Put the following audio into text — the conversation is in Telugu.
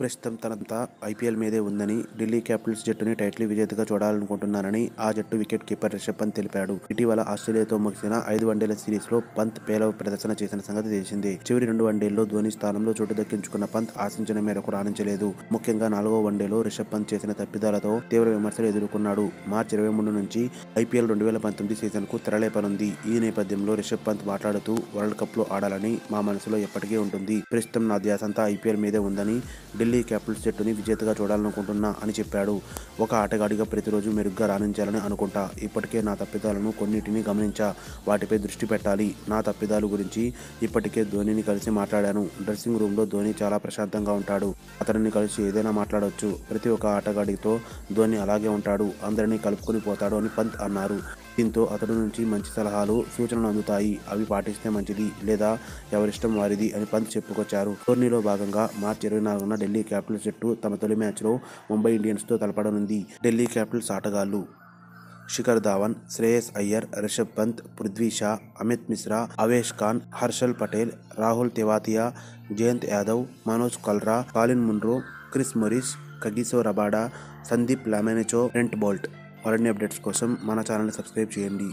ప్రస్తుతం తనంతా ఐపీఎల్ మీదే ఉందని ఢిల్లీ క్యాపిటల్స్ జట్టుని టైటిల్ విజేతగా చూడాలనుకుంటున్నానని ఆ జట్టు వికెట్ కీపర్ రిషబ్ పంత్ తెలిపాడు. ఇటీవల ఆస్ట్రేలియాతో ముగిసిన ఐదు వన్డేల సిరీస్లో పంత్ పేలవ ప్రదర్శన చేసిన సంగతి తెలిసిందే. చివరి రెండు వన్డేల్లో ధోని స్థానంలో చోటు దక్కించుకున్న పంత్ ఆశించిన మేరకు రాణించలేదు. ముఖ్యంగా నాలుగో వన్డేలో రిషబ్ పంత్ చేసిన తప్పిదాలతో తీవ్ర విమర్శలు ఎదుర్కొన్నాడు. మార్చి ఇరవై మూడు నుంచి ఐపీఎల్ రెండు వేల పంతొమ్మిది సీజన్కు తెరలేపనుంది. ఈ నేపథ్యంలో రిషబ్ పంత్ మాట్లాడుతూ వరల్డ్ కప్లో ఆడాలని మా మనసులో ఎప్పటికీ ఉంటుంది. ప్రస్తుతం నా ధ్యాసంతా ఐపీఎల్ మీదే ఉందని ఢిల్లీ ఢిల్లీ క్యాపిటల్స్ జట్టుని విజేతగా చూడాలనుకుంటున్నా అని చెప్పాడు. ఒక ఆటగాడిగా ప్రతిరోజు మెరుగ్గా రాణించాలని అనుకుంటా. ఇప్పటికే నా తప్పిదాలను కొన్నిటిని గమనించా. వాటిపై దృష్టి పెట్టాలి. నా తప్పిదాలు గురించి ఇప్పటికే ధోనిని కలిసి మాట్లాడాను. డ్రెస్సింగ్ రూమ్లో ధోని చాలా ప్రశాంతంగా ఉంటాడు. అతనిని కలిసి ఏదైనా మాట్లాడొచ్చు. ప్రతి ఒక్క ఆటగాడితో ధోని అలాగే ఉంటాడు. అందరినీ కలుపుకొని పోతాడు అని పంత్ అన్నారు. దీంతో అతడి నుంచి మంచి సలహాలు సూచనలు అందుతాయి. అవి పాటిస్తే మంచిది లేదా ఎవరిష్టం వారిది అని పంత్ చెప్పుకొచ్చారు. టోర్నీలో భాగంగా మార్చి ఇరవై నాలుగున ఢిల్లీ ఢిల్లీ క్యాపిటల్స్ జట్టు తమ తొలి మ్యాచ్లో ముంబై ఇండియన్స్తో తలపడనుంది. ఢిల్లీ క్యాపిటల్స్ ఆటగాళ్ళు Shikhar Dhawan Shreyas Iyer Rishabh Pant Prithvi Shaw Amit Mishra Avesh Khan Harshal Patel Rahul Tewatia Jayant Yadav Manoj Kalra Colin Munro Chris Morris Kagiso Rabada Sandeep Lamichhane Trent Boult. మరిన్ని అప్డేట్స్ కోసం మన ఛానల్ని సబ్స్క్రైబ్ చేయండి.